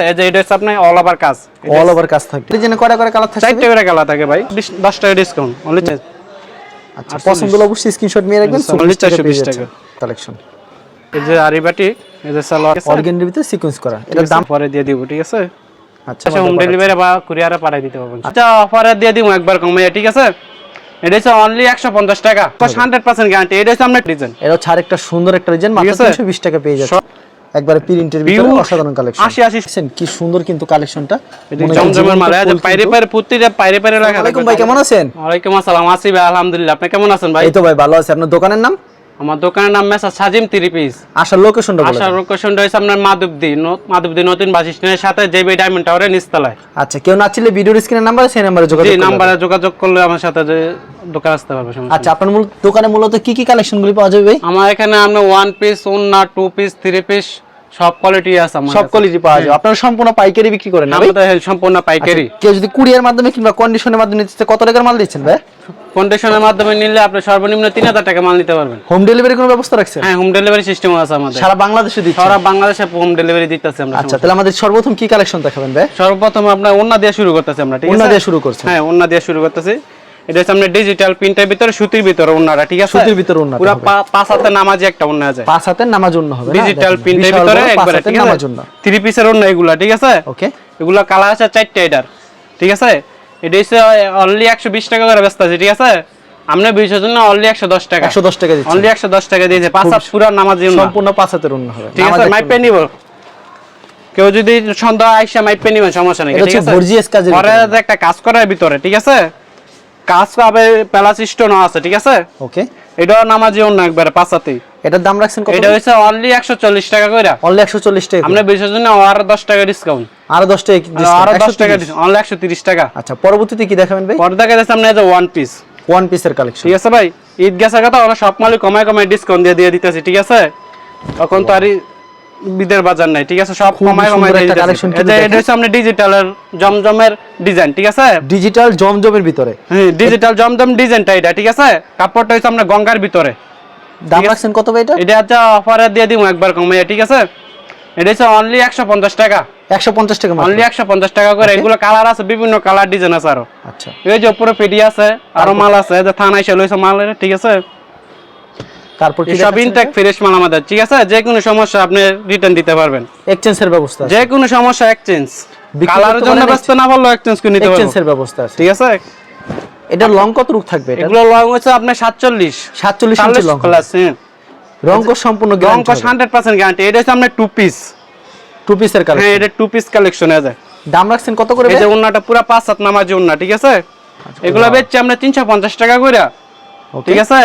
এই যে এটা হচ্ছে আপনার অল ওভার কাজ। অল ওভার কাজ থাকবে। ডিজাইনে কয়টা করে কালার থাকবে চারটে করে কালার থাকে ভাই। বিশ- দশ টাকা ডিসকাউন্ট অনলি আচ্ছা পছন্দ হলে অবশ্যই স্ক্রিনশট নিয়ে রাখবেন Only 420 টাকা। কালেকশন এই যে আরিবাটি এই যে সালোয়ার অর্গানের ভিতরে সিকোয়েন্স করা। এটার এটার দাম? পরে দিয়ে দিব ঠিক আছে? আচ্ছা আচ্ছা হোম ডেলিভারি বা কুরিয়ারে পাঠাই দিতে পারবেন আচ্ছা অফারে দিয়ে দিব একবার কমে ঠিক আছে? এটা হচ্ছে অনলি একশো পঞ্চাশ টাকা। গ্যারান্টি এটা হচ্ছে আপনার ডিজাইন এটা হচ্ছে আরেকটা সুন্দর একটা ডিজাইন মাত্র ঠিক আছে? 320 টাকা পেয়ে যাচ্ছে একবারে প্রিন্টের ভিতরে অসাধারণ কালেকশন আশি আশি দেখছেন কি সুন্দর কিন্তু কালেকশনটা জমজমের মাল আছে পাইরে পাইরে প্রতিটা পাইরে পাইরে রাখা ওয়ালাইকুম ভাই কেমন আছেন? ওয়ালাইকুম আসসালাম আছি ভাই আলহামদুলিল্লাহ। আপনি কেমন আছেন ভাই? এই তো ভাই ভালো আছে। আপনার দোকানের নাম? আমার দোকানের নাম মেসা সাজিম থ্রি পিস আসার লোকেশনটা বলে আসার লোকেশনটা হচ্ছে আপনার মাধবদী মাধবদী নতুন বাস স্ট্যান্ডের সাথে জেবি ডায়মন্ড টাওয়ারের নিচতলায়। আচ্ছা কেউ না চাইলে ভিডিওর স্ক্রিনের নাম্বার সেই নাম্বারে যোগাযোগ জি করবেন নাম্বারে যোগাযোগ করলে আমার সাথে যে দোকান আসতে পারবে সমস্যা আচ্ছা আপনার মূল দোকানে মূলত কি কি কালেকশনগুলি পাওয়া যাবে ভাই? আমার এখানে আপনার ওয়ান পিস ওন্না টু পিস থ্রি পিস সব কোয়ালিটি আছে আমার সব কোয়ালিটি পাওয়া যাবে। আপনারা সম্পূর্ণ পাইকারি বিক্রি করেন? আমাদের সম্পূর্ণ পাইকারি। কেউ যদি কুরিয়ার মাধ্যমে কিংবা কন্ডিশনের মাধ্যমে নিতে কত টাকার মাল দিচ্ছেন ভাই? কন্ডিশনের মাধ্যমে নিলে আপনি সর্বনিম্ন তিন হাজার টাকা মাল নিতে পারবেন। হোম ডেলিভারি কোনো ব্যবস্থা রাখছেন? হ্যাঁ হোম ডেলিভারি সিস্টেম আছে আমাদের। সারা বাংলাদেশে দিচ্ছেন? সারা বাংলাদেশে হোম ডেলিভারি দিতেছি আমরা আচ্ছা তাহলে আমাদের সর্বপ্রথম কি কালেকশন দেখাবেন ভাই? সর্বপ্রথম আপনার ওন্না দিয়ে শুরু করতেছি আমরা ঠিক ওন্না আছে? দিয়ে শুরু করছেন। হ্যাঁ ওন্না দিয়ে শুরু করতেছি। এটা হচ্ছে আমরা ডিজিটাল প্রিন্টের ভিতরে সুতির ভিতরে ওন্নাটা ঠিক আছে? সুতির ভিতরে পুরো পাঁচ হাতে নামাজি একটা ওন্না আছে। পাঁচ হাতের নামার জন্য হবে ডিজিটাল প্রিন্টের ভিতরে একবারে ঠিক আছে? থ্রি পিসের ওন্না এগুলা ঠিক আছে? ওকে এগুলা কালার আছে চারটে এটার ঠিক আছে? এটা হচ্ছে অনলি একশো বিশ টাকা করে ব্যস্ত আছে ঠিক আছে? আমরা বিশের জন্য অনলি একশো দশ টাকা। একশো দশ টাকা অনলি একশো দশ টাকা দিয়েছে। পাঁচ হাত পুরা নামাজি সম্পূর্ণ পাঁচ হাতের হবে। ঠিক আছে মাইপে নিব। কেউ যদি সন্ধ্যা আইসা মাইপে নিবেন সমস্যা নেই ঠিক আছে? গর্জিয়াস একটা কাজ করার ভিতরে ঠিক আছে? কাজ পাবে স্টোনও আছে ঠিক আছে? ওকে। এটাও নামাজি অন্য একবারে পাঁচাতেই এটার দাম রাখছেন কত? এটা হচ্ছে অনলি একশো চল্লিশ টাকা করে অনলি একশো চল্লিশ টাকা আমরা জন্য আরও দশ টাকা ডিসকাউন্ট আরও দশ টাকা discount, আরও দশ 130 টাকা অনলি একশো তিরিশ টাকা। আচ্ছা পরবর্তীতে কি দেখাবেন ভাই? পরে দেখা যাচ্ছে আপনার ওয়ান পিস ওয়ান পিসের কালেকশন ঠিক আছে ভাই? ঈদ গেছে কথা আমরা সব মালিক কমায় কমায় ডিসকাউন্ট দিয়ে দিয়ে দিতেছি ঠিক আছে? তখন তো আর বিদের বাজার নাই ঠিক আছে? সব কমায় কমায় একটা কিন্তু যে এটা হচ্ছে আমরা ডিজিটালের জমজমের ডিজাইন ঠিক আছে? ডিজিটাল জমজমের ভিতরে। হ্যাঁ ডিজিটাল জমজম ডিজাইনটা এটা ঠিক আছে? কাপড়টা হচ্ছে আমরা গঙ্গার ভিতরে। দাম রাখছেন কত ভাই এটা? এটা হচ্ছে অফারে দিয়ে দিব একবার কমে ঠিক আছে? এটা হচ্ছে অনলি একশো পঞ্চাশ টাকা। একশো পঞ্চাশ টাকা মাত্র। অনলি একশো পঞ্চাশ টাকা করে। এগুলো কালার আছে বিভিন্ন কালার ডিজাইন আছে আরও। আচ্ছা। এই যে উপরে পেডি আছে আরও মাল আছে যে থানা এসে লইছে মাল ঠিক আছে? তারপর সব ইনটেক ফ্রেশ মাল আমাদের ঠিক আছে? যে কোনো সমস্যা আপনি রিটার্ন দিতে পারবেন। এক্সচেঞ্জের ব্যবস্থা যে কোনো সমস্যা এক্সচেঞ্জ কালারের জন্য ব্যস্ত না পারলেও এক্সচেঞ্জ করে নিতে পারব। এক্সচেঞ্জের ব্যবস্থা আছে। ঠিক আছে? এটা লং কত রূপ থাকবে এটা? এগুলো লং হচ্ছে আপনার সাতচল্লিশ। সাতচল্লিশ ইঞ্চি লং প্লাস রং সম্পূর্ণ লং গ্যারান্টি কস গ্যারান্টি এটা হচ্ছে আপনার টু পিস টু পিসের হ্যাঁ এটা টু পিস কালেকশন আছে। দাম রাখছেন কত করে এই যে ওন্নাটা পুরো পাঁচ সাত নামাজি ওন্না ঠিক আছে? এগুলো বেচছি আমরা তিনশো পঞ্চাশ টাকা করে। ঠিক আছে?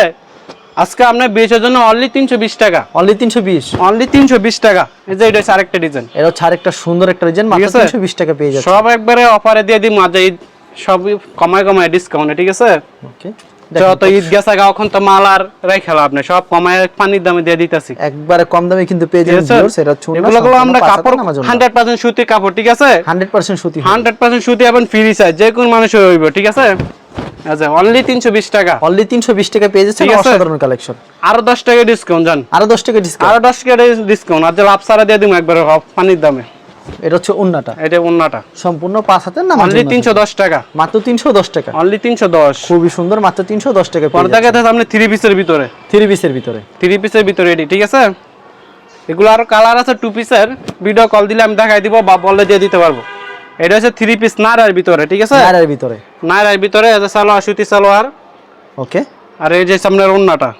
আজকে আপনার বেচার জন্য অনলি তিনশো বিশ টাকা। অনলি তিনশো বিশ? অনলি তিনশো বিশ টাকা। এই যে এটা হচ্ছে আরেকটা ডিজাইন এটা হচ্ছে আরেকটা সুন্দর একটা ডিজাইন মাত্র আছে? তিনশো বিশ টাকা পেয়ে যাচ্ছে। সব একবারে অফারে দিয়ে দিই মাঝে সবই কমায় কমায় ডিসকাউন্টে ঠিক আছে? ওকে যত ঈদ গেছে গা এখন তো মাল আর রেখে আপনি সব কমায় পানির দামে দিয়ে দিতেছি। একবারে কম দামে কিন্তু পেয়ে যাবেন viewers, এটা হচ্ছে এগুলো আমরা কাপড় সুতি ঠিক আছে? সুতি সুতি এবং ফ্রি সাইজ যে কোন মানুষ হইব ঠিক আছে? আচ্ছা অনলি তিনশো বিশ টাকা। অনলি তিনশো বিশ টাকা পেয়ে যাচ্ছে অসাধারণ কালেকশন আরও দশ টাকা ডিসকাউন্ট জান। আরও দশ টাকা ডিসকাউন্ট আরও দশ টাকা ডিসকাউন্ট আর লাভ সারা দিয়ে দিব একবার পানির দামে। এটা হচ্ছে উন্নাটা এটা অন্যটা সম্পূর্ণ পাঁচ হাতের নাম অনলি তিনশো দশ টাকা। মাত্র তিনশো দশ টাকা। অনলি তিনশো দশ। খুবই সুন্দর মাত্র তিনশো দশ টাকা পর্দা গেছে আপনি থ্রি পিসের ভিতরে। থ্রি পিসের ভিতরে। থ্রি পিসের ভিতরে এটি ঠিক আছে? এগুলো আরও কালার আছে টু পিসের ভিডিও কল দিলে আমি দেখাই দিব বা বলে দিয়ে দিতে পারব। এটা হচ্ছে থ্রি পিস নারার ভিতরে ঠিক আছে? নাইরার ভিতরে। নারার ভিতরে যে সালোয়ার সুতি সালোয়ার। ওকে। আর এই যে সামনের ওন্নাটা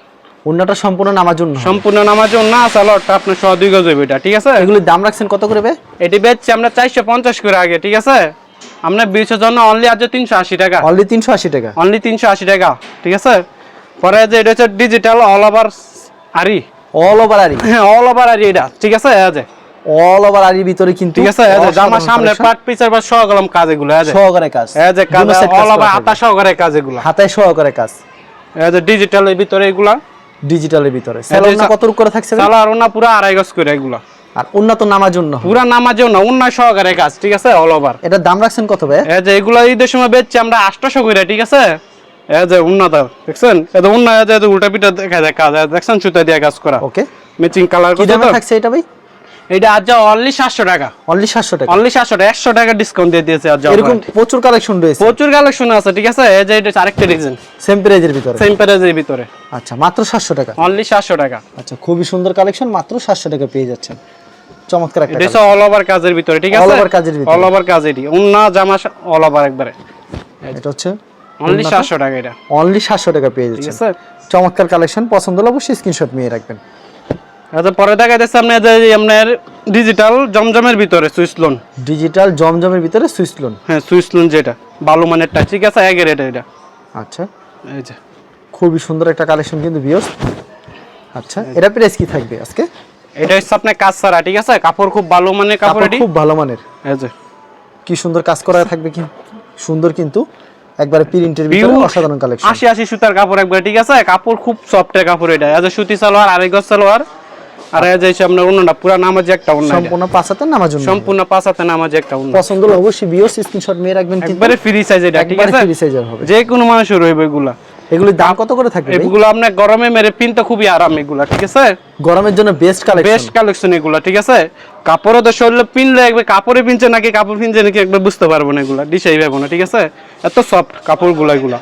উন্নাটা সম্পূর্ণ নামার জন্য সম্পূর্ণ নামার জন্য সালোয়ারটা আপনার সহ দুই গজ এটা ঠিক আছে? এগুলির দাম রাখছেন কত করে বে এটি বেচছি আমরা চারশো পঞ্চাশ করে আগে ঠিক আছে? আমরা বিশের জন্য অনলি আজ তিনশো আশি টাকা। অনলি তিনশো আশি টাকা। অনলি তিনশো আশি টাকা ঠিক আছে? পরে যে এটা হচ্ছে digital all over aari. All over aari. হ্যাঁ অল ওভার আরি এটা ঠিক আছে? এই যে। অল ওভার আরির ভিতরে কিন্তু ঠিক আছে জামা সামনে পাট বা সহগলম কাজ এগুলো সহকারে কাজ। এই যে কাজ অল ওভার হাতা সহকারে কাজ এগুলো। হাতায় সহকারে কাজ। এই যে ডিজিটালের ভিতরে এগুলা। ডিজিটালের ভিতরে। স্যালোনা কত করে থাকছে? চালা পুরো আড়াই গজ করে এগুলা। আর উন্নত নামার জন্য। পুরা নামাজেও না উন্নয় সহকারে কাজ ঠিক আছে অল ওভার এটার দাম রাখছেন কত ভাই? এই যে এগুলা ঈদের সময় বেচছি আমরা আটশোশো করে ঠিক আছে? এই যে উন্নত দেখছেন? এই যে উন্নয় এই যে উল্টা পিঠা দেখা যায় কাজ দেখছেন সুতা দিয়ে কাজ করা। ওকে ম্যাচিং কালার কি দামে থাকছে এটা ভাই? এটা আজ অনলি সাতশো টাকা। অনলি সাতশো টাকা। অনলি সাতশো টাকা একশো টাকা ডিসকাউন্ট দিয়ে দিয়েছে আজ এরকম প্রচুর কালেকশন রয়েছে। প্রচুর কালেকশন আছে ঠিক আছে? এই যে এটা আরেকটা ডিজাইন সেম প্রাইজের ভিতরে। সেম প্রাইজের ভিতরে। আচ্ছা মাত্র সাতশো টাকা। অনলি সাতশো টাকা। আচ্ছা খুবই সুন্দর কালেকশন মাত্র সাতশো টাকা পেয়ে যাচ্ছেন। চমৎকার একটা এটা অল ওভার কাজের ভিতরে ঠিক আছে? All over কাজের ভিতরে। অল ওভার কাজ এটি উন্না জামা অল ওভার একবারে। এটা হচ্ছে অনলি সাতশো টাকা এটা। অনলি সাতশো টাকা পেয়ে যাচ্ছেন। চমৎকার কালেকশন পছন্দ হলে অবশ্যই স্ক্রিনশট নিয়ে রাখবেন। আচ্ছা পরে দেখা যাচ্ছে আপনার যে আপনার ডিজিটাল জমজমের ভিতরে সুইচ লোন ডিজিটাল জমজমের ভিতরে সুইচ লোন হ্যাঁ সুইচ লোন যেটা। ভালো মানেরটা ঠিক আছে একের এটা এটা। আচ্ছা। এই যে। খুবই সুন্দর একটা কালেকশন কিন্তু বিয়স আচ্ছা এটা প্রাইস কি থাকবে আজকে? এটা হচ্ছে আপনার কাজ ছাড়া ঠিক আছে? কাপড় খুব ভালো মানের কাপড় এটি খুব ভালো মানের। এই যে। কি সুন্দর কাজ করা থাকবে কি? সুন্দর কিন্তু। একবারে প্রিন্টের ভিতরে অসাধারণ কালেকশন আশি আশি সুতার কাপড় একবার ঠিক আছে? কাপড় খুব সফটের কাপড় এটা। যে সুতি সালোয়ার আড়াই গজ সালোয়ার। আর এই আপনার অন্যটা পুরা নামাজি একটা অন্য সম্পূর্ণ পাঁচ হাতের নামার জন্য সম্পূর্ণ পাঁচ হাতে নামাজি একটা অন্য পছন্দ হলে অবশ্যই স্ক্রিনশট নিয়ে রাখবেন একবারে ফ্রি সাইজ এটা ঠিক আছে? ফ্রি সাইজের হবে। যে কোনো মানুষের রইবে এগুলা। এগুলির দাম কত করে থাকবে এগুলো আপনার গরমে মেরে পিনতে খুবই আরাম এগুলা ঠিক আছে? গরমের জন্য বেস্ট কালেকশন বেস্ট কালেকশন এগুলা ঠিক আছে? কাপড়ও তো শরীরে পিনলে একবার কাপড়ে পিনছে নাকি কাপড় পিনছে নাকি একবার বুঝতে পারব না এগুলা ডিসাই পাবো না ঠিক আছে? এত সফট কাপড়গুলো এগুলা।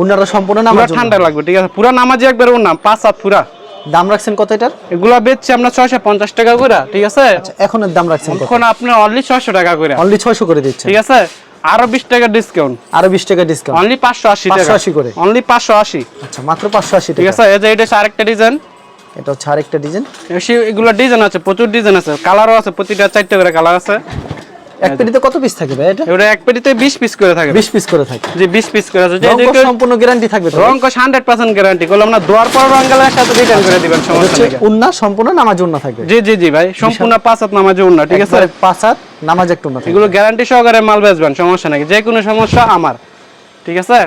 ওনারা সম্পূর্ণ জন্য ঠান্ডা লাগবে ঠিক আছে? পুরা নামাজি একবার ওর নাম পাঁচ সাত পুরা। দাম রাখছেন কত এটার? এগুলা বেচছে আমরা ছয়শো পঞ্চাশ টাকা করে ঠিক আছে? এখন এর দাম রাখছেন কত? এখন আপনার অনলি ছয়শো টাকা করে। অনলি ছয়শো করে দিচ্ছেন। ঠিক আছে? আরও বিশ টাকা ডিসকাউন্ট আরও বিশ টাকা ডিসকাউন্ট অনলি পাঁচশো আশি টাকা। 580 করে। অনলি পাঁচশো আশি। আচ্ছা মাত্র পাঁচশো আশি ঠিক আছে? এই যে এটা আরেকটা ডিজাইন এটা হচ্ছে আরেকটা ডিজাইন এগুলো ডিজাইন আছে প্রচুর ডিজাইন আছে। কালারও আছে প্রতিটা চারটে করে কালার আছে। এক পেটিতে কত পিস থাকে ভাই এটা? এবারে এক পেটিতে বিশ পিস করে থাকে। বিশ পিস করে থাকে। যে বিশ পিস করে আছে। যে সম্পূর্ণ গ্যারান্টি থাকবে তো? রং হান্ড্রেড পার্সেন্ট গ্যারান্টি করলাম না দোয়ার পর রং সাথে রিটার্ন করে দিবেন সমস্যা নেই। উন্না সম্পূর্ণ নামাজ উন্না থাকবে। জি জি জি ভাই সম্পূর্ণ পাঁচ হাত নামাজে উন্না ঠিক আছে? পাঁচ হাত নামাজ একটু উন্না এগুলো গ্যারান্টি সহকারে মাল বেচবেন সমস্যা নাকি যে কোনো সমস্যা আমার ঠিক আছে?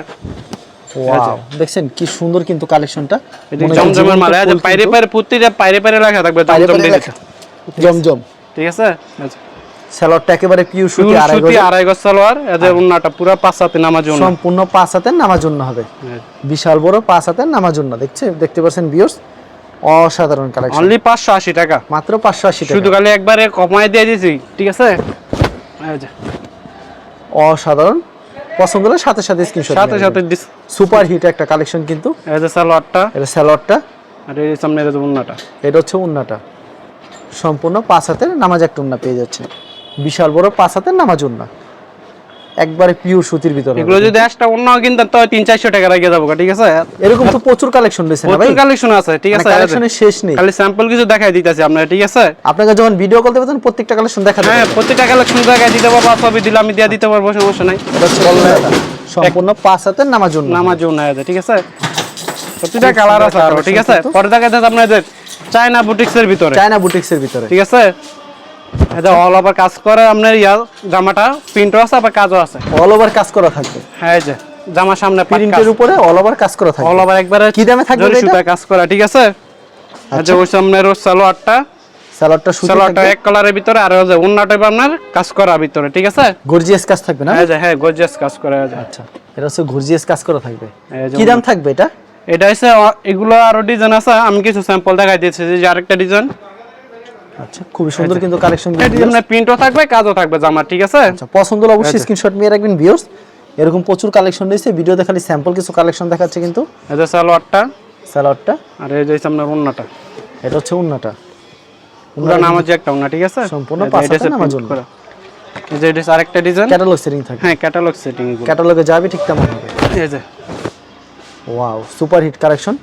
ওয়াও দেখছেন কি সুন্দর কিন্তু কালেকশনটা এটি জমজমের মাল যে পাইরে পাইরে প্রতিটা পাইরে পাইরে লেখা থাকবে জমজম জমজম। ঠিক আছে? আচ্ছা। স্যালোয়ারটা একেবারে পিওর সুতি আড়াই গজ আড়াই গজ সালোয়ার। এদের উন্নাটা পুরো পাঁচ হাতে নামাজে উন্না। সম্পূর্ণ পাঁচ হাতের নামাজ জন্য হবে। বিশাল বড় পাঁচ হাতের নামাজ জন্য দেখছে? দেখতে পাচ্ছেন বিয়র্স অসাধারণ কালেকশন অনলি পাঁচশো আশি টাকা। মাত্র পাঁচশো আশি টাকা। শুধু খালি একবারে কমায় দিয়ে দিয়েছি ঠিক আছে? অসাধারণ। পছন্দ হলে সাথে সাথে স্ক্রিনশট সাথে সাথে সুপার হিট একটা কালেকশন কিন্তু। এই যে সালোয়ারটা। এটা স্যালোয়ারটা আর এই সামনে যে উন্নাটা। এটা হচ্ছে উন্নাটা। সম্পূর্ণ পাঁচ হাতের নামাজ একটা উন্না পেয়ে যাচ্ছে বিশাল বড় পাঁচ হাতের নামাজ উন্না। একবারে পিওর সুতির ভিতরে এগুলো যদি একটা অন্য কিনতেন তো তিন চারশো টাকা রেখে যাব ঠিক আছে? এরকম তো প্রচুর কালেকশন রয়েছে না ভাই? প্রচুর কালেকশন আছে ঠিক আছে? কালেকশনের শেষ নেই। খালি স্যাম্পল কিছু দেখাই দিতেছি আপনার ঠিক আছে? আপনাকে যখন ভিডিও কল দেবেন প্রত্যেকটা কালেকশন দেখা হ্যাঁ প্রত্যেকটা কালেকশন দেখাই দিতে পারব ছবি দিলে আমি দিয়ে দিতে পারব সমস্যা নাই। সম্পূর্ণ পাঁচ হাতের নামাজ উন্না। নামাজ উন্না আছে ঠিক আছে? প্রতিটা কালার আছে আরও, ঠিক আছে? পরে দেখা যাচ্ছে আপনাদের চায়না বুটিক্সের ভিতরে। চায়না বুটিক্সের ভিতরে। ঠিক আছে? এটা অল ওভার কাজ করে আপনার ইয়া জামাটা প্রিন্টও আছে আবার কাজও আছে। অল ওভার কাজ করা থাকবে। হ্যাঁ যে জামা সামনে প্রিন্টের উপরে অল ওভার কাজ করা থাকবে। অল ওভার একবারে কি দামে থাকবে এটা? সুতা কাজ করা ঠিক আছে? আচ্ছা। ওই সালোয়ারটা। স্যালোয়ারটা সুতি সালোয়ারটা এক কালারের ভিতরে আর ওই যে আপনার কাজ করা ভিতরে ঠিক আছে? গর্জিয়াস কাজ থাকবে না? হ্যাঁ হ্যাঁ গর্জিয়াস কাজ করা আছে আচ্ছা এটা হচ্ছে গর্জিয়াস কাজ করা থাকবে। কি দাম থাকবে এটা? এটা হচ্ছে এগুলো আরও ডিজাইন আছে আমি কিছু স্যাম্পল দেখাই দিয়েছি যে আরেকটা ডিজাইন আচ্ছা খুবই সুন্দর কিন্তু কালেকশন প্রিন্টও থাকবে কাজও থাকবে জামা ঠিক আছে? আচ্ছা পছন্দ হলে অবশ্যই স্ক্রিনশট নিয়ে রাখবেন ভিউয়ার্স এরকম প্রচুর কালেকশন রয়েছে ভিডিওতে খালি স্যাম্পল কিছু কালেকশন দেখাচ্ছে কিন্তু। এই যে সালোয়ারটা। স্যালোয়ারটা আর এই যে আপনার উন্নাটা এটা হচ্ছে উন্নাটা পুরো নামাজ একটা উন্না ঠিক আছে? সম্পূর্ণ এই পাঁচ এটা হচ্ছে হাতের নামাজ print এই যে এটা আরেকটা ডিজাইন ক্যাটালগ সেটিং থাকবে হ্যাঁ ক্যাটালগ সেটিং ক্যাটালগে যাবে ঠিক তেমন হবে এই যে। ওয়াও সুপার হিট কালেকশন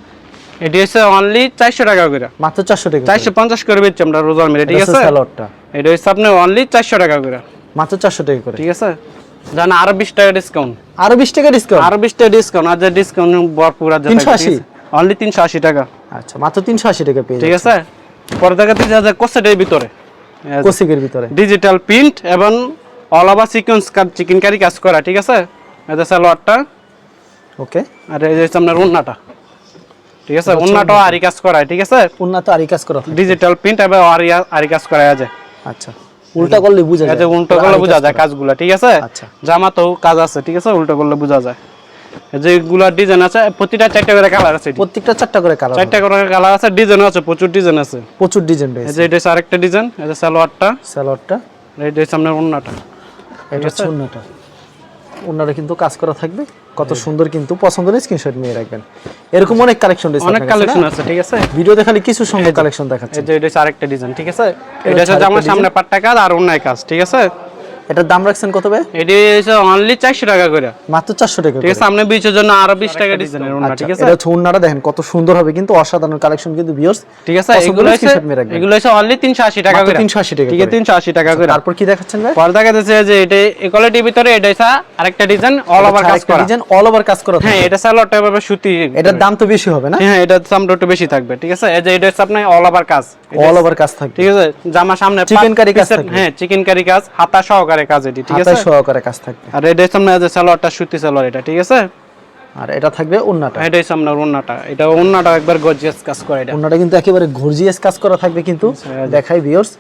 এটি হচ্ছে অনলি চারশো টাকা করে। মাত্র চারশো টাকা চারশো পঞ্চাশ করে বেচছি আমরা রোজার মিলে ঠিক আছে? স্যালোয়ারটা এটা হচ্ছে আপনার অনলি চারশো টাকা করে। মাত্র চারশো টাকা করে। ঠিক আছে? জানা আরও বিশ টাকা ডিসকাউন্ট আরও বিশ টাকা ডিসকাউন্ট আরও বিশ টাকা ডিসকাউন্ট আর যে ডিসকাউন্ট ভরপুর আছে 380 অনলি তিনশো আশি টাকা। আচ্ছা মাত্র তিনশো আশি টাকা পেয়ে ঠিক আছে? পরে দেখা দিচ্ছে যে কোসেটের ভিতরে। কোসিকের ভিতরে। ডিজিটাল প্রিন্ট এবং all over sequence chikankari কাজ করা ঠিক আছে? এটা সালোয়ারটা ওকে আর এই যে আপনার উন্নাটা ঠিক আছে? উন্নাটাও আরি কাজ করা ঠিক আছে? উন্নত আরি কাজ করা। ডিজিটাল প্রিন্ট এবং আরি আরি কাজ করা যায় আচ্ছা। উল্টা করলে বুঝা যায় যে উল্টো করলে বোঝা যায় কাজগুলো ঠিক আছে? আচ্ছা। জামা তো কাজ আছে ঠিক আছে? উল্টো করলে বোঝা যায়। যেগুলো ডিজাইন আছে প্রতিটা চারটা করে কালার আছে এটি। প্রত্যেকটা চারটা করে কালার চারটা করে কালার আছে ডিজাইন আছে প্রচুর ডিজাইন আছে। প্রচুর ডিজাইন এই যে এটা আরেকটা ডিজাইন এই যে সালোয়ারটা। সালোয়ারটা। এটা হচ্ছে আপনার অন্যটা এটা হচ্ছে অন্যটা কিন্তু কাজ করা থাকবে। কত সুন্দর কিন্তু পছন্দ হলে স্ক্রিনশট নিয়ে রাখবেন। এরকম অনেক কালেকশন রয়েছে অনেক কালেকশন আছে ঠিক আছে? ভিডিও দেখালে কিছু সঙ্গে কালেকশন দেখাচ্ছে। এই যে এটা হচ্ছে আরেকটা ডিজাইন ঠিক আছে? এটা হচ্ছে হচ্ছে আমার সামনে পাট্টা কাজ আর অন্যায় কাজ ঠিক আছে? এটার দাম রাখছেন কত ভাই? এটি হচ্ছে অনলি চারশো টাকা করে। মাত্র চারশো টাকা ঠিক আছে সামনে বিচের জন্য আরও বিশ টাকা ডিজাইনের অন্য আচ্ছা, ঠিক আছে? এটা দেখেন কত সুন্দর হবে কিন্তু অসাধারণ কালেকশন কিন্তু ভিউয়ার্স ঠিক আছে এগুলো হচ্ছে। এগুলো হচ্ছে অনলি তিনশো আশি টাকা মাত্র করে। 380 টাকা ঠিক আছে করে। তিনশো আশি টাকা করে। তারপর কি দেখাচ্ছেন ভাই? পরে দেখা যাচ্ছে যে এটা ইকুয়ালিটির ভিতরে এটা হচ্ছে আরেকটা ডিজাইন অল ওভার কাজ করা। ডিজাইন অল ওভার কাজ করা হ্যাঁ এটা সুতি এটার দাম তো বেশি হবে না? হ্যাঁ এটা দামটা একটু বেশি থাকবে ঠিক আছে? এই যে এটা হচ্ছে আপনার অল ওভার কাজ। অল ওভার কাজ থাকবে। ঠিক আছে জামা সামনে Chicken curry কাজ হ্যাঁ চিকেন কারি কাজ হাতা সহকারে কাজ এটি ঠিক আছে? সহকারে কাজ থাকবে। আর এটা হচ্ছে আপনার যে সালোয়ারটা সুতি সালোয়ার এটা ঠিক আছে? আর এটা থাকবে উন্নাটা এটা হচ্ছে আপনার ওন্নাটা এটা ওন্নাটা একবার গর্জিয়াস কাজ করে এটা। উন্নাটা কিন্তু একেবারে গর্জিয়াস কাজ করা থাকবে কিন্তু। দেখাই ভিউয়ার্স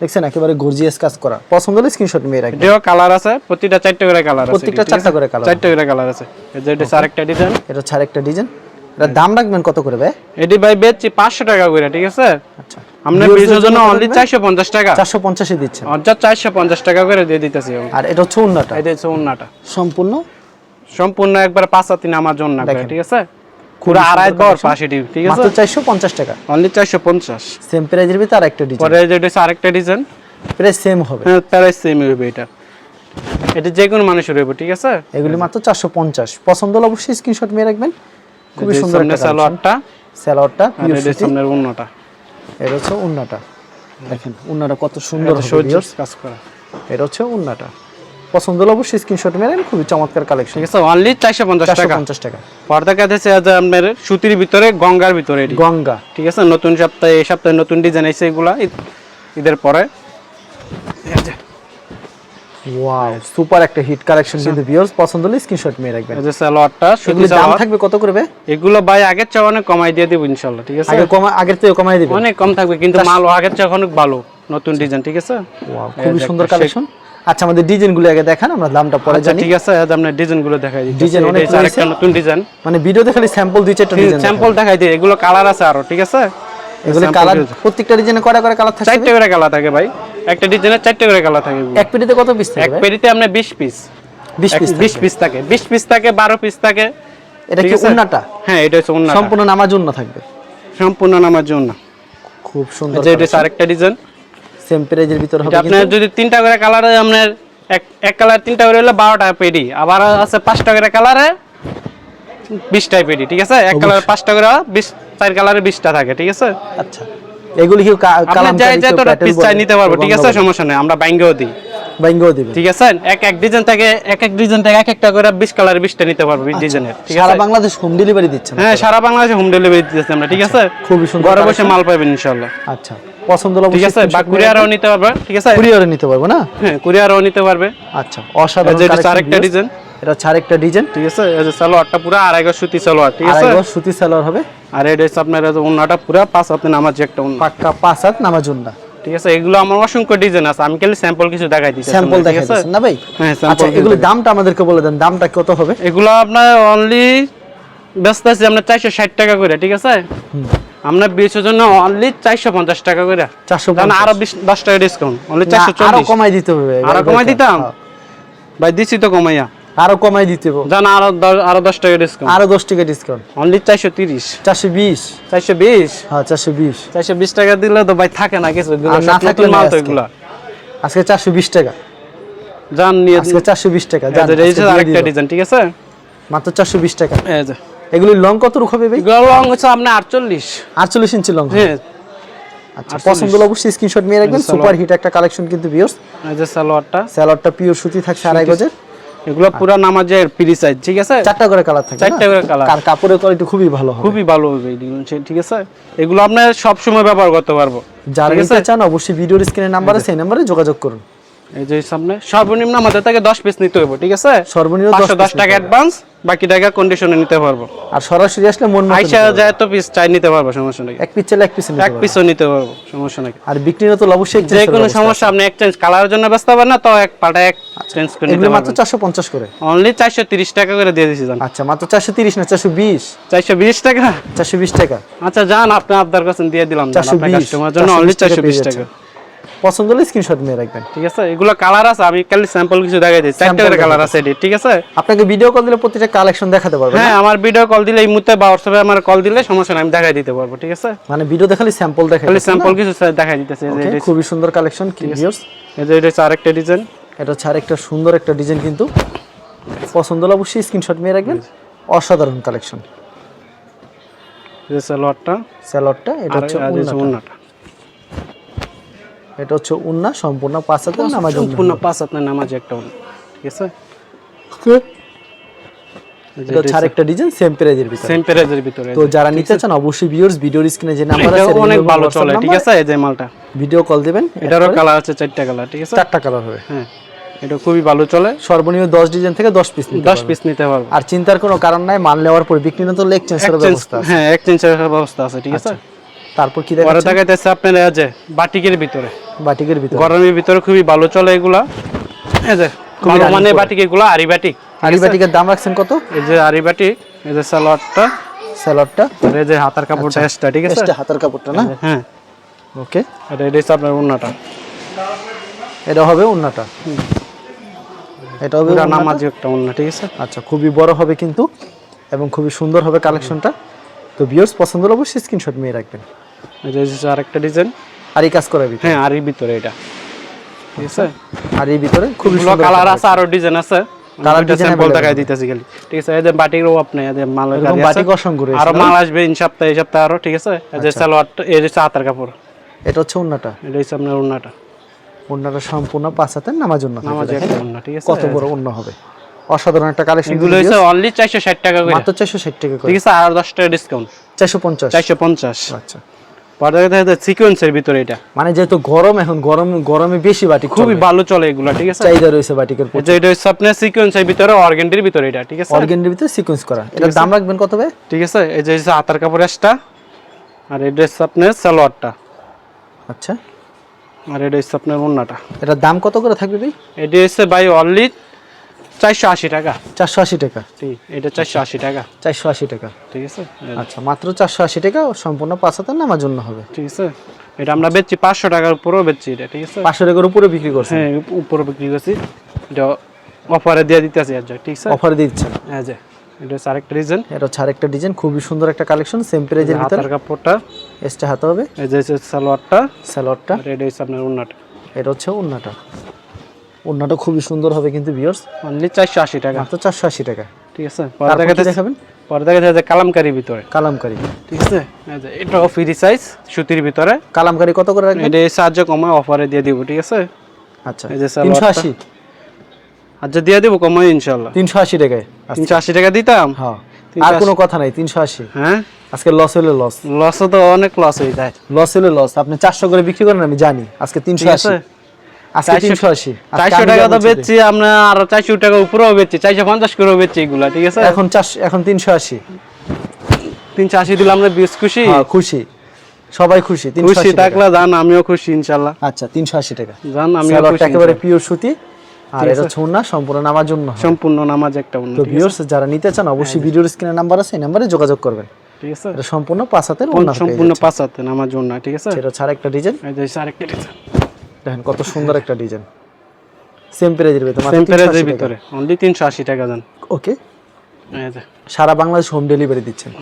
দেখছেন? একেবারে গর্জিয়াস কাজ করা। পছন্দ হলে স্ক্রিনশট মেরে রাখবেন। এটাও কালার আছে। প্রতিটা চারটে করে কালার আছে প্রত্যেকটা আছে? চারটা করে colour চারটে করে কালার আছে। এই যে এটা আরেকটা ডিজাইন এটা একটা ডিজাইন এটা দাম রাখবেন কত করে ভাই? এটি ভাই বেচছি পাঁচশো টাকা করে ঠিক আছে? আচ্ছা। আমরা বিশের জন্য অনলি দিবেন? চারশো পঞ্চাশ টাকা। চারশো পঞ্চাশে দিচ্ছেন। অর্থাৎ চারশো পঞ্চাশ টাকা করে দিয়ে দিতেছি আর এটা হচ্ছে উন্নাটা? এটা হচ্ছে ওন্নাটা সম্পূর্ণ? সম্পূর্ণ একবার পাঁচ তিন আমার জন্য। ঠিক আছে? পুরো আড়াই বর পাশে ডিপ ঠিক আছে? মাত্র চারশো পঞ্চাশ টাকা। অনলি চারশো পঞ্চাশ। সেম প্রাইজের ভিতরে আরেকটা ডিজাইন পরে যেটা আরেকটা ডিজাইন প্রায় সেম হবে। হ্যাঁ প্রাইস সেম হবে এটা। এটা যে কোনো মানুষের হইব ঠিক আছে? এগুলি মাত্র চারশো পঞ্চাশ। পছন্দ হলে অবশ্যই স্ক্রিনশট মেরে রাখবেন। খুবই সুন্দর একটা সালোয়ার সালোয়ারটা। স্যালোয়ারটা পিওর সামনের অন্যটা এটা হচ্ছে উন্নাটা। দেখেন উন্নাটা কত সুন্দর। কাজ করা। এটা হচ্ছে উন্নাটা। পছন্দ হলে অবশ্যই স্ক্রিনশট মেরেন খুবই চমৎকার কালেকশন ঠিক আছে অনলি চারশো পঞ্চাশ চারশো টাকা পঞ্চাশ টাকা। পর্দা আপনার সুতির ভিতরে গঙ্গার ভিতরে গঙ্গা। ঠিক আছে নতুন সপ্তাহে এই সপ্তাহে নতুন ডিজাইন আছে এগুলা ঈদ- ঈদের পরে। ওয়াও সুপার একটা হিট কালেকশন কিন্তু ভিউয়ার্স পছন্দ হলে স্ক্রিনশট মেরে রাখবেন। এই যে সালোয়ারটা এগুলি দাম থাকবে কত করবে এগুলো ভাই আগের চেয়ে অনেক কমাই দিয়ে দিব ইনশাল্লাহ ঠিক আছে? আগে কমা আগের থেকে কমাই দিবেন। অনেক কম থাকবে কিন্তু মাল আগের চেয়ে অনেক ভালো নতুন ডিজাইন ঠিক আছে? ওয়াও খুবই সুন্দর কালেকশন আচ্ছা আমাদের ডিজাইনগুলো আগে দেখান আমরা দামটা পরে আচ্ছা জানি। ঠিক আছে আজ আপনার ডিজাইনগুলো দেখাই দিচ্ছি Design অনেক এটা আরেকটা নতুন ডিজাইন। মানে ভিডিও দেখালে স্যাম্পল দুই চারটা ডিজাইন স্যাম্পল দেখাই দিই এগুলো কালার আছে আরও ঠিক আছে? এগুলো কালার প্রত্যেকটা ডিজাইনে কয়টা করে কালার থাকবে চারটে করে কালার থাকে ভাই। একটা ডিজাইনের চারটে করে কালার থাকে এক পেটিতে কত পিস থাকে এক পেরিতে আপনার বিশ পিস 20 পিস বিশ পিস থাকে। বিশ পিস থাকে বারো পিস থাকে। এটা কি? উন্নাটা? হ্যাঁ এটা হচ্ছে অন্য সম্পূর্ণ নামার জন্য থাকবে? সম্পূর্ণ নামার জন্য খুব সুন্দর যে এটা আরেকটা ডিজাইন সেম প্রাইজের ভিতর হবে আপনার যদি তিনটা করে কালার হয় আপনার এক এক কালার তিনটা করে হলে বারোটা পেডি। আবার আছে পাঁচটা করে কালারে বিশটা পেডি ঠিক আছে? এক কালার পাঁচটা করে বিশ চার কালারে বিশটা থাকে ঠিক আছে? আচ্ছা। এগুলি কি কালামকারী যতটা পিস চাই নিতে পারব ঠিক আছে? সমস্যা নেই আমরা দিই। বাইঙ্গও ঠিক আছে? এক এক ডিজাইন থেকে এক এক ডিজাইন থেকে এক একটা করে বিশ কালারের বিশটা নিতে পারব বিশ ডিজাইনের ঠিক সারা বাংলাদেশ হোম ডেলিভারি দিচ্ছেন হ্যাঁ সারা বাংলাদেশে হোম ডেলিভারি দিতেছি আমরা ঠিক আছে? খুবই সুন্দর ঘরে বসে মাল পাবেন ইনশাল্লাহ আচ্ছা পছন্দ হলে ঠিক আছে? বা কুরিয়ারও নিতে পারবে ঠিক আছে? কুরিয়ারে নিতে পারব না? হ্যাঁ কুরিয়ারও নিতে পারবে। আচ্ছা অসাধারণ আরেকটা। ডিজাইন এটা হচ্ছে আরেকটা ডিজাইন। ঠিক আছে এই যে সালোয়ারটা পুরো আড়াই গজ সুতি সালোয়ার ঠিক আছে? আড়াই গজ সুতি সালোয়ার হবে। আর এটা হচ্ছে আপনার পুরো পাঁচ হাতে নামাজ একটা পাক্কা পাঁচ হাত নামার জন্য ঠিক আছে এগুলো আমার অসংখ্য ডিজাইন আছে আমি খালি স্যাম্পল কিছু দেখাই দিচ্ছি স্যাম্পল ঠিক দেখা আছে? দিচ্ছেন না ভাই? হ্যাঁ আচ্ছা এগুলো দামটা আমাদেরকে বলে দেন দামটা কত হবে? এগুলো আপনার অনলি ব্যস্ত আছি আপনার চারশো ষাট টাকা করে ঠিক আছে? আমরা বিয়ের জন্য অনলি চারশো পঞ্চাশ টাকা করে। চারশো আরও বিশ দশ টাকা ডিসকাউন্ট অনলি চারশো আরও কমাই দিতে হবে। আরও কমাই দিতাম? হ্যাঁ। ভাই দিচ্ছি তো কমাইয়া। আরও কমাই দিতে জান আরও আরও দশ টাকা ডিসকাউন্ট আরও দশ টাকা ডিসকাউন্ট অনলি চারশো তিরিশ। চারশো বিশ। চারশো বিশ? হ্যাঁ চারশো বিশ। চারশো বিশ টাকা দিলে তো ভাই থাকে না কিছু এগুলো না থাকলে মাল তো আজকে। আজকে চারশো বিশ টাকা। জান নিয়ে আজকে চারশো বিশ টাকা। আরেকটা ডিজাইন ঠিক আছে? মাত্র চারশো বিশ টাকা। এগুলি লং কত রুখ হবে ভাই? এগুলো রং হচ্ছে আপনার আটচল্লিশ। আটচল্লিশ ইঞ্চি লং হ্যাঁ। আচ্ছা পছন্দ হলে অবশ্যই স্ক্রিনশট নিয়ে রাখবেন। সুপার হিট একটা কালেকশন কিন্তু এই যে সালোয়ারটা। স্যালাডটা পিওর সুতি থাকছে আড়াই গজের। এগুলো পুরো নামাজের ফ্রি সাইজ ঠিক আছে? চারটা করে কালার থাকে চারটা করে কালার আর কাপড়ের কোয়ালিটি খুবই ভালো হবে। খুবই ভালো হবে এগুলো, ঠিক আছে? এগুলো আপনার সব সময় ব্যবহার করতে পারব। যারা? নিতে চান অবশ্যই ভিডিওর স্ক্রিনে নাম্বার আছে সেই নম্বরে যোগাযোগ করুন। এই যে সামনে সর্বনিম্ন আমাদের থেকে দশ পিস নিতে হবে ঠিক আছে? সর্বনিম্ন 10 টাকা অ্যাডভান্স বাকি টাকা কন্ডিশনে নিতে পারব। আর সরাসরি আসলে মন মতো আইসা যায় তো পিস চাই নিতে পারব সমস্যা নেই। এক পিস চাইলে এক পিস নিতে এক। পিসও নিতে পারব সমস্যা নেই। আর বিক্রি তো অবশ্যই যে কোনো সমস্যা আপনি এক্সচেঞ্জ কালারের জন্য ব্যস্ত হবেন না তো এক পাল্টা এক চেঞ্জ করে নিতে মাত্র পারবেন। চারশো পঞ্চাশ করে। অনলি চারশো তিরিশ টাকা করে দিয়ে দিছি জান। আচ্ছা মাত্র চারশো তিরিশ না চারশো বিশ? চারশো বিশ টাকা? চারশো বিশ টাকা। আচ্ছা যান আপনি আপনার কাছে দিয়ে দিলাম আপনার বিশ জন্য অনলি চারশো বিশ টাকা। পছন্দ হলে স্ক্রিনশট নিয়ে রাখবেন ঠিক আছে? এগুলো কালার আছে আমি খালি স্যাম্পল কিছু দেখাই দিই। চারটে করে কালার আছে এটি ঠিক আছে? আপনাকে ভিডিও কল দিলে প্রতিটা কালেকশন দেখাতে পারবেন হ্যাঁ আমার ভিডিও কল দিলে এই মুহূর্তে বা হোয়াটসঅ্যাপে আমার কল দিলে সমস্যা নাই আমি দেখাই দিতে পারব ঠিক আছে? মানে ভিডিও দেখালে স্যাম্পল দেখাই খালি স্যাম্পল কিছু দেখাই দিতেছে এই যে এটা- খুবই সুন্দর কালেকশন কি ভিউয়ার্স এই যে এটা হচ্ছে আরেকটা ডিজাইন এটা হচ্ছে আরেকটা সুন্দর একটা ডিজাইন কিন্তু পছন্দ হলে অবশ্যই স্ক্রিনশট নিয়ে রাখবেন। অসাধারণ কালেকশন এই যে সালোয়ারটা স্যালোডটা এটা হচ্ছে উন্নাটা। এটা হচ্ছে উন্না সম্পূর্ণ পাঁচ নামাজ সম্পূর্ণ পাঁচ নামাজ একটা ঠিক আছে? এটা হচ্ছে আরেকটা ডিজাইন সেম প্রাইজের ভিতরে। সেম প্রাইজের ভিতরে তো যারা নিতে চান অবশ্যই ভিউয়ার্স ভিডিওর স্ক্রিনে যে নাম্বার এটা অনেক ভালো চলে ঠিক আছে? এই যে মালটা। ভিডিও কল দিবেন এটারও কালার আছে চারটা কালার ঠিক আছে? চারটা কালার হবে। হ্যাঁ এটা খুবই ভালো চলে। সর্বনিম্ন দশ ডিজাইন থেকে দশ পিস দশ পিস নিতে পারব। আর চিন্তার কোনো কারণ নাই মাল নেওয়ার পর বিক্রি না তো ব্যবস্থা আছে। হ্যাঁ ব্যবস্থা আছে ঠিক আছে? তারপর কি পরে দেখাইতেছে আপনার এই যে বাটিকের ভিতরে। বাটিকের ভিতরে। গরমের ভিতরে খুবই ভালো চলে এগুলা। এই যে ভালো মানে বাটিক এগুলো আরি বাটিক। আরি বাটিকের দাম রাখছেন কত? এই যে আরি বাটিক এই যে সালোয়ারটা। স্যালাডটা আর এই যে হাতার কাপড়টা এক্সট্রা ঠিক আছে? হাতের কাপড়টা না? হ্যাঁ। ওকে। এটা এটা হচ্ছে আপনার ওড়নাটা এটা হবে উন্নাটা? এটা হবে। নামাজি একটা ওড়না ঠিক আছে? আচ্ছা খুবই বড় হবে কিন্তু এবং খুবই সুন্দর হবে কালেকশনটা। তো ভিউয়ার্স পছন্দ হলে অবশ্যই স্ক্রিনশট নিয়ে রাখবেন। এই যে আরেকটা ডিজাইন আর এই কাজ হ্যাঁ ভিতরে এটা। ঠিক আছে? আর এই ভিতরে সুন্দর কালার আছে আরও ডিজাইন আছে। Colour দুইটা design দেখাই দিতেছি খালি। ঠিক আছে এই যে বাটিরও আপনি এই যে মালের এরকম গাড়ি অসংখ্য রয়েছে আরও মাল আসবে ইন সপ্তাহে এই সপ্তাহে আরও ঠিক আছে? এই যে সালোয়ারটা এই যে হাতার কাপড়। এটা হচ্ছে উন্নাটা এটা হচ্ছে আপনার ওড়নাটা উন্নাটা সম্পূর্ণ পাঁচ হাতের নামার জন্য থাকে, নামাজি দেখেন। একটা ওড়না ঠিক আছে? কত বড় উন্ন হবে? অসাধারণ একটা কালেকশন এগুলো হচ্ছে অনলি চারশো ষাট টাকা করে। মাত্র চারশো টাকা করে। ঠিক আছে আর দশ টাকা ডিসকাউন্ট চারশো চারশো আচ্ছা। পরে দেখা যাচ্ছে সিকোয়েন্সের ভিতরে এটা। মানে যেহেতু গরম এখন গরম গরমে বেশি বাটি খুবই ভালো চলে এগুলা ঠিক আছে? চাহিদা রয়েছে বাটিকের যে এটা হচ্ছে আপনার সিকোয়েন্সের ভিতরে অর্গেন্ডির ভিতরে এটা ঠিক আছে? অর্গেন্ডের ভিতরে সিকোয়েন্স করা। দাম রাখবেন কত ভাই? ঠিক আছে এই যে হাতার কাপড় এসটা আর এটা হচ্ছে আপনার সালোয়ারটা। আচ্ছা। আর এটা হচ্ছে আপনার ওড়নাটা এটার দাম কত করে থাকবে ভাই? এটা হচ্ছে বাই অনলি চারশো আশি টাকা। চারশো আশি টাকা। এটা চারশো আশি টাকা। চারশো আশি টাকা। ঠিক আছে? আচ্ছা মাত্র চারশো আশি টাকা সম্পূর্ণ পাঁচ হাতের নামার জন্য হবে। ঠিক আছে? এটা আমরা বেচছি পাঁচশো টাকার উপরেও বেচছি এটা ঠিক আছে? পাঁচশো টাকার উপরে বিক্রি করছে। হ্যাঁ উপরে বিক্রি করছি। এটা অফারে দিয়ে দিতেছি যা, ঠিক আছে? অফারে দিচ্ছেন। হ্যাঁ যে এটা হচ্ছে আরেকটা রিজন এটা হচ্ছে আরেকটা ডিজাইন খুবই সুন্দর একটা কালেকশন সেম প্রাইজের ভিতরে। হাতার কাপড়টা। এক্সট্রা হাতে হবে। এই যে সালোয়ারটা। স্যালোয়ারটা আর এটা হচ্ছে আপনার ওড়নাটা। এটা হচ্ছে উন্নাটা ওনাটা খুবই সুন্দর হবে কিন্তু ভিউয়ার্স অনলি 480 টাকা। মাত্র 480 টাকা। ঠিক আছে পরে দেখাতে দেখাবেন? পরে দেখাতে যায় কালামকারি ভিতরে। কালামকারি। ঠিক আছে এটা ফ্রি সাইজ সুতির ভিতরে। কালামকারি কত করে রাখবেন? এটা সাহায্য কম অফারে দিয়ে দিব ঠিক আছে? আচ্ছা এই যে 380 আচ্ছা দিয়ে দেব কম ইনশাআল্লাহ। 380 টাকায়। 380 টাকা দিতাম? হ্যাঁ। আর কোনো কথা নাই 380 হ্যাঁ? আজকে লস হলে লস লস তো অনেক লস হই যায়। লস হলে লস আপনি 400 করে বিক্রি করেন আমি জানি। আজকে 380 চারশো- তিনশো আশি। আজকে চারশো আমি টাকা তো বেচছি। আমরা আর চারশো টাকা উপরেও বেচছি চারশো পঞ্চাশ করেও বেচছি এগুলা ঠিক আছে? এখন চারশো এখন তিনশো আশি। তিনশো আশি দিলে আমরা বেশ খুশি? খুশি। সবাই খুশি খুশি থাকলে জান আমিও খুশি ইনশাল্লাহ। আচ্ছা তিনশো আশি টাকা। জান আমিও একেবারে পিওর সুতি। আর এটা ছুন সম্পূর্ণ নামার জন্য। সম্পূর্ণ নামাজ একটা তো উন্নতি ভিউয়ার্স যারা নিতে চান অবশ্যই ভিডিওর স্ক্রিনে নাম্বার আছে এই নাম্বারে যোগাযোগ করবেন। ঠিক আছে। এটা সম্পূর্ণ পাঁচ হাতের সম্পূর্ণ পাঁচ হাতে নামাজ জন্য ঠিক আছে? সেটা ছাড়া একটা ডিজাইন। যে হচ্ছে ডিজাইন। দেখেন কত সুন্দর একটা ডিজাইন। সেম প্রাইজের ভিতরে সেম প্রাইজের। ভিতরে। অনলি তিনশো আশি টাকা জান ওকে সারা বাংলাদেশ হোম ডেলিভারি দিচ্ছেন।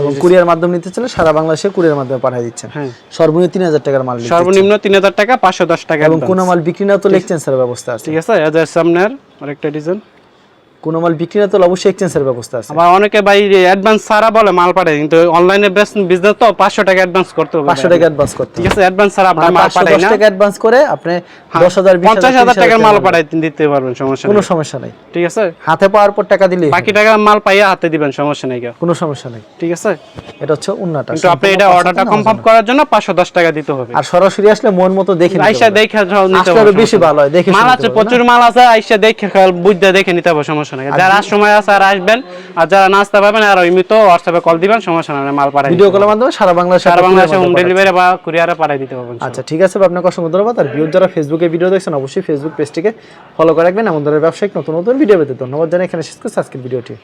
এবং কুরিয়ার মাধ্যমে নিতে চাইলে সারা বাংলাদেশে কুরিয়ার মাধ্যমে পাঠিয়ে দিচ্ছেন। হ্যাঁ। সর্বনিম্ন তিন হাজার টাকার মাল সর্বনিম্ন তিন হাজার টাকা পাঁচশো দশ টাকা এবং। কোনো মাল বিক্রি না তো এক্সচেঞ্জের ব্যবস্থা আছে। ঠিক আছে এদের সামনের আরেকটা ডিজাইন কোনো মাল বিক্রি না তো অবশ্যই এক্সচেঞ্জের ব্যবস্থা আছে। অনেকে ভাই অ্যাডভান্স ছাড়া বলে মাল পাঠায় কিন্তু অনলাইনে বিজনেস তো পাঁচশো টাকা অ্যাডভান্স করতে হবে পাঁচশো টাকা অ্যাডভান্স করতে ঠিক আছে অ্যাডভান্স আপনার মানে মাল পাঠাই দশ টাকা অ্যাডভান্স করে আপনি দশ হাজার বিশ পঞ্চাশ হাজার তিরিশ টাকার মাল পাঠাই দিতে পারবেন সমস্যা কোনো সমস্যা নাই। ঠিক আছে? হাতে পাওয়ার পর টাকা দিলে বাকি টাকা মাল পাইয়া হাতে দিবেন সমস্যা নেই কোনো সমস্যা নাই। ঠিক আছে? এটা হচ্ছে উন্নাটা কিন্তু আপনি এটা অর্ডারটা কনফার্ম করার জন্য পাঁচশো দশ টাকা দিতে হবে। আর সরাসরি আসলে মন মতো দেখে নিতে আইসা দেখে নিতে হবে বেশি ভালো হয় দেখে মাল আছে প্রচুর মাল আছে আইসা দেখে বুঝতে দেখে নিতে হবে সমস্যা সমস্যা নাই। যারা সময় আছে আর আসবেন আর যারা নাস্তা পাবেন আর আর এমনিতে হোয়াটসঅ্যাপে কল দিবেন সমস্যা নাই মাল পাঠাই ভিডিও কলের মাধ্যমে সারা বাংলাদেশে সারা বাংলাদেশে হোম ডেলিভারি বা কুরিয়ারে পাঠাই দিতে পারবেন আচ্ছা ঠিক আছে আপনাকে অসংখ্য ধন্যবাদ। আর ভিউ যারা ফেসবুকে ভিডিও দেখছেন অবশ্যই ফেসবুক পেজটিকে ফলো করে রাখবেন। এমন ধরনের ব্যবসায়িক নতুন নতুন ভিডিও পেতে ধন্যবাদ জানাই। এখানে শেষ করছি আজকের ভিডিওটি